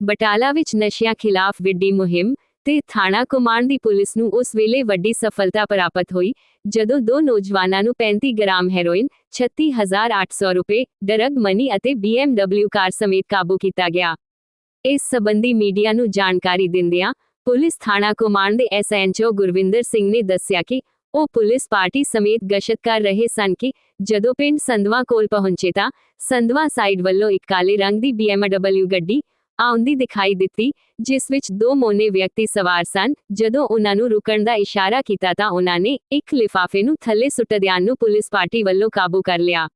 ਬਟਾਲਾ ਵਿੱਚ ਨਸ਼ਿਆਂ ਖਿਲਾਫ ਵਿੱਢੀ ਮੁਹਿੰਮ ਤੇ ਥਾਣਾ ਕਮਾਂਡ ਦੀ ਪੁਲਿਸ ਨੂੰ ਉਸ ਵੇਲੇ ਵੱਡੀ ਸਫਲਤਾ ਪ੍ਰਾਪਤ ਹੋਈ, ਜਦੋਂ ਦੋ ਨੌਜਵਾਨਾਂ ਨੂੰ 35 ਗ੍ਰਾਮ ਹੈਰੋਇਨ 36800 ਰੁਪਏ, ਡਰਗ ਮਨੀ ਅਤੇ BMW ਕਾਰ ਸਮੇਤ ਕਾਬੂ ਕੀਤਾ ਗਿਆ। ਇਸ ਸਬੰਧੀ ਮੀਡੀਆ ਨੂੰ ਜਾਣਕਾਰੀ ਦਿੰਦਿਆਂ ਪੁਲਿਸ ਥਾਣਾ ਕਮਾਂਡ ਦੇ ਐਸਐਨਚਓ ਗੁਰਵਿੰਦਰ ਸਿੰਘ ਨੇ ਦੱਸਿਆ ਕਿ ਉਹ ਪੁਲਿਸ ਪਾਰਟੀ ਸਮੇਤ ਗਸ਼ਤ ਕਰ ਰਹੇ ਸਨ ਕਿ ਜਦੋਂ ਪਿੰਡ ਸੰਧਵਾ ਕੋਲ ਪਹੁੰਚੇ ਤਾਂ ਸੰਧਵਾ ਸਾਈਡ ਵੱਲੋਂ ਇੱਕ ਕਾਲੇ ਰੰਗ ਦੀ BMW ਗੱਡੀ ਆਉਂਦੀ ਦਿਖਾਈ ਦਿੱਤੀ, ਜਿਸ ਵਿੱਚ ਦੋ ਮੋਨੇ ਵਿਅਕਤੀ ਸਵਾਰ ਸਨ। ਜਦੋਂ ਉਹਨਾਂ ਨੂੰ ਰੁਕਣ ਦਾ ਇਸ਼ਾਰਾ ਕੀਤਾ ਤਾਂ ਉਹਨਾਂ ਨੇ ਇੱਕ ਲਿਫਾਫੇ ਨੂੰ ਥੱਲੇ ਸੁੱਟਦਿਆਂ ਨੂੰ ਪੁਲਿਸ ਪਾਰਟੀ ਵੱਲੋਂ ਕਾਬੂ ਕਰ ਲਿਆ।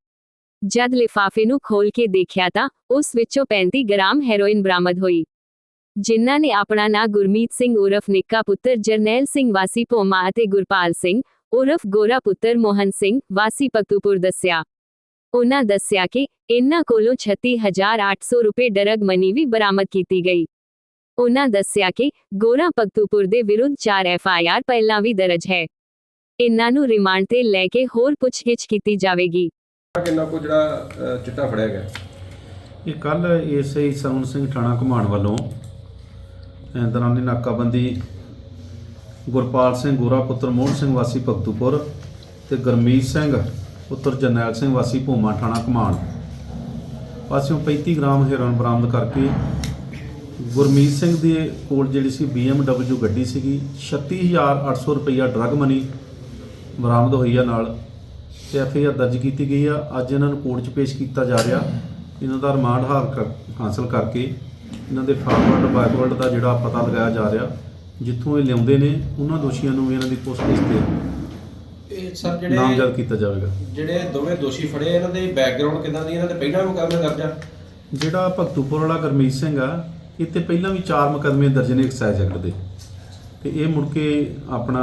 ਜਦ ਲਿਫਾਫੇ ਨੂੰ ਖੋਲ ਕੇ ਦੇਖਿਆ ਤਾਂ ਉਸ ਵਿੱਚੋਂ 35 ਗ੍ਰਾਮ ਹੈਰੋਇਨ ਬਰਾਮਦ ਹੋਈ। ਜਿਨ੍ਹਾਂ ਨੇ ਆਪਣਾ ਨਾਂ ਗੁਰਮੀਤ ਸਿੰਘ ਉਰਫ ਨਿੱਕਾ ਪੁੱਤਰ ਜਰਨੈਲ ਸਿੰਘ ਵਾਸੀ ਭੋਮਾ ਅਤੇ ਗੁਰਪਾਲ ਸਿੰਘ, ਉਰਫ ਗੋਰਾ ਪੁੱਤਰ ਮੋਹਨ ਸਿੰਘ ਵਾਸੀ ਪਕਤੂਪੁਰ ਦੱਸਿਆ। ਉਹਨਾਂ ਦੱਸਿਆ ਕਿ ਇਨ੍ਹਾਂ ਕੋਲੋਂ 36800 ਰੁਪਏ ਡਰਗ ਮਨੀ ਵੀ ਬਰਾਮਦ ਕੀਤੀ ਗਈ। ਉਹਨਾਂ ਦੱਸਿਆ ਕਿ ਗੋਰਾ ਪਕਤੂਪੁਰ ਦੇ ਵਿਰੁੱਧ 4 ਐਫਆਈਆਰ ਪਹਿਲਾਂ ਵੀ ਦਰਜ ਹੈ। ਇਨ੍ਹਾਂ ਨੂੰ ਰਿਮਾਂਡ ਤੇ ਲੈ ਕੇ ਹੋਰ ਪੁੱਛਗਿੱਛ ਕੀਤੀ ਜਾਵੇਗੀ। ਕਿੰਨਾ ਕੋ ਜਿਹੜਾ ਚਿੱਟਾ ਫੜਿਆ ਗਿਆ? ਇਹ ਕੱਲ ਏਐਸਆਈ ਸਰਵਨ ਸਿੰਘ ਥਾਣਾ ਘਮਾਣ ਵੱਲੋਂ ਦੌਰਾਨੇ ਨਾਕਾਬੰਦੀ ਗੁਰਪਾਲ ਸਿੰਘ ਗੋਰਾ ਪੁੱਤਰ ਮੋਹਨ ਸਿੰਘ ਵਾਸੀ ਭਗਤੂਪੁਰ ਤੇ ਗਰਮੀਤ ਸਿੰਘ ਪੁੱਤਰ ਜਰਨੈਲ ਸਿੰਘ ਵਾਸੀ ਭੂਮਾ ਥਾਣਾ ਘਮਾਣ। ਪਾਸਿਓਂ 35 ਗ੍ਰਾਮ ਹੈਰੋਇਨ ਬਰਾਮਦ ਕਰਕੇ ਗੁਰਮੀਤ ਸਿੰਘ ਦੇ ਕੋਲ ਜਿਹੜੀ ਸੀ BMW ਗੱਡੀ ਸੀਗੀ 36800 ਰੁਪਈਆ ਡਰਗ ਮਨੀ ਬਰਾਮਦ ਹੋਈ ਆ ਨਾਲ ਤੇ ਐਫਆਈਆਰ ਦਰਜ ਕੀਤੀ ਗਈ ਆ। ਅੱਜ ਇਹਨਾਂ ਨੂੰ ਕੋਰਟ 'ਚ ਪੇਸ਼ ਕੀਤਾ ਜਾ ਰਿਹਾ। ਇਹਨਾਂ ਦਾ ਰਿਮਾਂਡ ਹਾਰ ਕਰ- ਹਾਸਲ ਕਰਕੇ ਇਹਨਾਂ ਦੇ ਫਾਰਵਰਡ ਬੈਕਵਰਡ ਦਾ ਜਿਹੜਾ ਪਤਾ ਲਗਾਇਆ ਜਾ ਰਿਹਾ, ਜਿੱਥੋਂ ਇਹ ਲਿਆਉਂਦੇ ਨੇ, ਉਹਨਾਂ ਦੋਸ਼ੀਆਂ ਨੂੰ ਵੀ ਇਹਨਾਂ ਦੀ ਪੁੱਛਗਿੱਛ ਤੇ ਇਹ ਸਰ ਜਿਹੜੇ ਨਾਮਜ਼ਦ ਕੀਤਾ ਜਾਵੇਗਾ। ਜਿਹੜੇ ਦੋਵੇਂ ਦੋਸ਼ੀ ਫੜੇ ਇਹਨਾਂ ਦੇ ਬੈਕਗ੍ਰਾਉਂਡ ਕਿਦਾਂ ਦੀ ਇਹਨਾਂ ਦੇ ਪਹਿਲਾਂ ਮੁਕੱਦਮੇ ਦਰਜ ਜਿਹੜਾ ਭਗਤੂਪੁਰ ਵਾਲਾ ਗਰਮੀਤ ਸਿੰਘ ਆ ਤੇ ਪਹਿਲਾਂ ਵੀ ਚਾਰ ਮੁਕੱਦਮੇ ਦਰਜ ਨੇ ਐਕਸਾਈਜ਼ ਐਕਟ ਦੇ। ਤੇ ਇਹ ਮੁੜ ਕੇ ਆਪਣਾ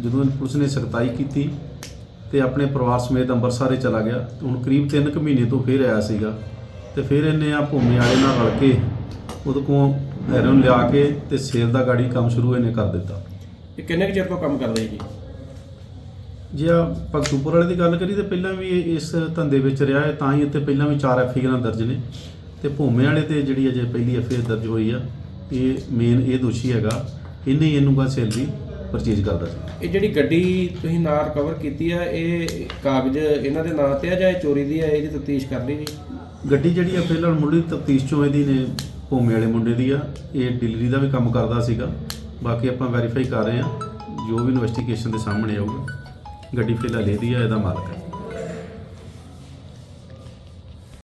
ਜਦੋਂ ਪੁਲਿਸ ਨੇ ਸਖਤਾਈ ਕੀਤੀ ਤੇ ਆਪਣੇ ਪਰਿਵਾਰ ਸਮੇਤ ਅੰਮ੍ਰਿਤਸਰ ਹੀ ਚਲਾ ਗਿਆ ਤੇ ਹੁਣ ਕਰੀਬ 3 ਕੁ ਮਹੀਨੇ ਤੋਂ ਫੇਰ ਆਇਆ ਸੀਗਾ। ਤੇ ਫਿਰ ਇਹਨੇ ਆ ਭੂਮੀ ਵਾਲੇ ਨਾਲ ਰਲ ਕੇ ਉਹਦੇ ਕੋਲ ਹੈਰੋਨ ਲਿਆ ਕੇ ਤੇ ਸੇਲ ਦਾ ਗਾੜੀ ਕੰਮ ਸ਼ੁਰੂ ਇਹਨੇ ਕਰ ਦਿੱਤਾ। ਇਹ ਕਿੰਨੇ ਕੁ ਚਿਰ ਤੋਂ ਕੰਮ ਕਰਦੇ ਜੀ? ਜੇ ਆ ਭਗਤੂਪੁਰ ਵਾਲੇ ਦੀ ਗੱਲ ਕਰੀ ਤੇ ਪਹਿਲਾਂ ਵੀ ਇਹ ਇਸ ਧੰਦੇ ਵਿੱਚ ਰਿਹਾ ਹੈ ਤਾਂ ਹੀ ਇੱਥੇ ਪਹਿਲਾਂ ਵੀ ਚਾਰ ਐਫਆਈਆਰਾਂ ਦਰਜ ਨੇ। ਤੇ ਭੂਮੇ ਵਾਲੇ ਤੇ ਜਿਹੜੀ ਅਜੇ ਪਹਿਲੀ ਐਫਆਈਆਰ ਦਰਜ ਹੋਈ ਆ ਇਹ ਮੇਨ ਇਹ ਦੋਸ਼ੀ ਹੈਗਾ ਇਹਨੇ ਹੀ ਇਹਨੂੰ ਗਾ ਸੈਲਰੀ ਪਰਚੇਜ ਕਰਦਾ ਸੀ। ਇਹ ਜਿਹੜੀ ਗੱਡੀ ਤੁਸੀਂ ਨਾਲ ਰਿਕਵਰ ਕੀਤੀ ਆ ਇਹ ਕਾਗਜ਼ ਇਹਨਾਂ ਦੇ ਨਾਂ ਤੇ ਆ ਜਾਂ ਇਹ ਚੋਰੀ ਦੀ ਆ ਇਹਦੀ ਤਫਤੀਸ਼ ਕਰ ਲਈ ਜੀ ਗੱਡੀ ਜਿਹੜੀ ਆ ਫਿਲਹਾਲ ਮੁੱਢਲੀ ਤਫਤੀਸ਼ ਚੋਂ ਇਹਦੀ ਨੇ ਭੂਮੇ ਵਾਲੇ ਮੁੰਡੇ ਦੀ ਆ ਇਹ ਡਿਲੀਵਰੀ ਦਾ ਵੀ ਕੰਮ ਕਰਦਾ ਸੀਗਾ। ਬਾਕੀ ਆਪਾਂ ਵੈਰੀਫਾਈ ਕਰ ਰਹੇ ਆ ਜੋ ਵੀ ਇਨਵੈਸਟੀਗੇਸ਼ਨ ਦੇ ਸਾਹਮਣੇ ਆਊਗਾ। ਗੱਡੀ ਫਿਲਹਾਲ ਇਹਦੀ ਆ ਇਹਦਾ ਮਾਲਕ ਹੈ।